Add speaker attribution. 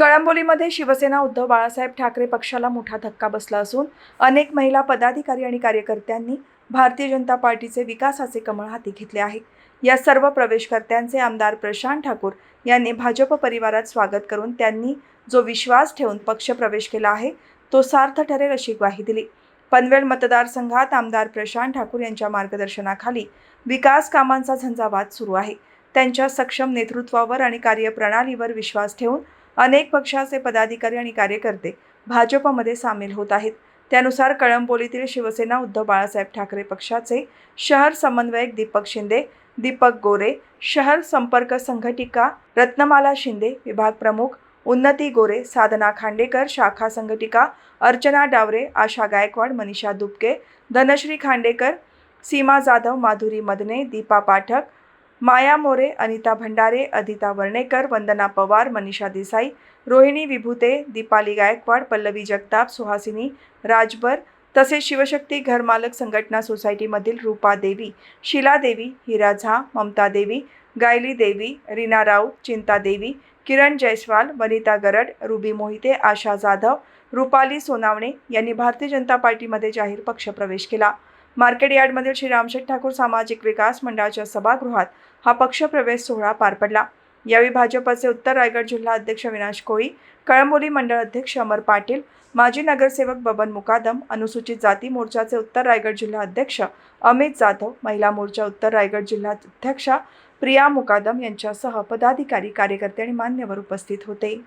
Speaker 1: कळंबोलीमध्ये शिवसेना उद्धव बाळासाहेब ठाकरे पक्षाला मोठा धक्का बसला असून अनेक महिला पदाधिकारी आणि कार्यकर्त्यांनी भारतीय जनता पार्टीचे विकासाचे कमळ हाती घेतले आहे. या सर्व प्रवेशकर्त्यांचे आमदार प्रशांत ठाकूर यांनी भाजप परिवारात स्वागत करून त्यांनी जो विश्वास ठेवून पक्ष प्रवेश केला आहे तो सार्थ ठरेल अशी ग्वाही दिली. पनवेल मतदारसंघात आमदार प्रशांत ठाकूर यांच्या मार्गदर्शनाखाली विकास कामांचा झंझावात सुरू आहे. त्यांच्या सक्षम नेतृत्वावर आणि कार्यप्रणालीवर विश्वास ठेवून अनेक पक्षाचे पदाधिकारी आणि कार्यकर्ते भाजपमध्ये सामील होत आहेत. त्यानुसार कळंबोलीतील शिवसेना उद्धव बाळासाहेब ठाकरे पक्षाचे शहर समन्वयक दीपक शिंदे दीपक गोरे शहर संपर्क संघटिका रत्नमाला शिंदे विभाग प्रमुख उन्नती गोरे साधना खांडेकर शाखा संघटिका अर्चना डावरे आशा गायकवाड मनीषा दुबके धनश्री खांडेकर सीमा जाधव माधुरी मदने दीपा पाठक माया मोरे अनिता भंडारे अदिता वर्णेकर वंदना पवार मनीषा देसाई रोहिणी विभूते दीपाली गायकवाड पल्लवी जगताप सुहासिनी राजबर तसेच शिवशक्ती घरमालक संघटना सोसायटीमधील रूपा देवी शिला देवी हिरा झा ममता देवी गायली देवी रीना राऊत चिंता देवी किरण जयस्वाल वनिता गरड रुबी मोहिते आशा जाधव रुपाली सोनावणे यांनी भारतीय जनता पार्टीमध्ये जाहीर पक्षप्रवेश केला. मार्केट यार्डमधील श्री रामशेठ ठाकूर सामाजिक विकास मंडळाच्या सभागृहात हा पक्षप्रवेश सोहळा पार पडला. यावेळी भाजपचे उत्तर रायगड जिल्हा अध्यक्ष विनाश कोळी कळंबोली मंडळ अध्यक्ष अमर पाटील माजी नगरसेवक बबन मुकादम अनुसूचित जाती मोर्चाचे उत्तर रायगड जिल्हा अध्यक्ष अमित जाधव महिला मोर्चा उत्तर रायगड जिल्हा अध्यक्षा प्रिया मुकादम यांच्यासह पदाधिकारी कार्यकर्ते आणि मान्यवर उपस्थित होते.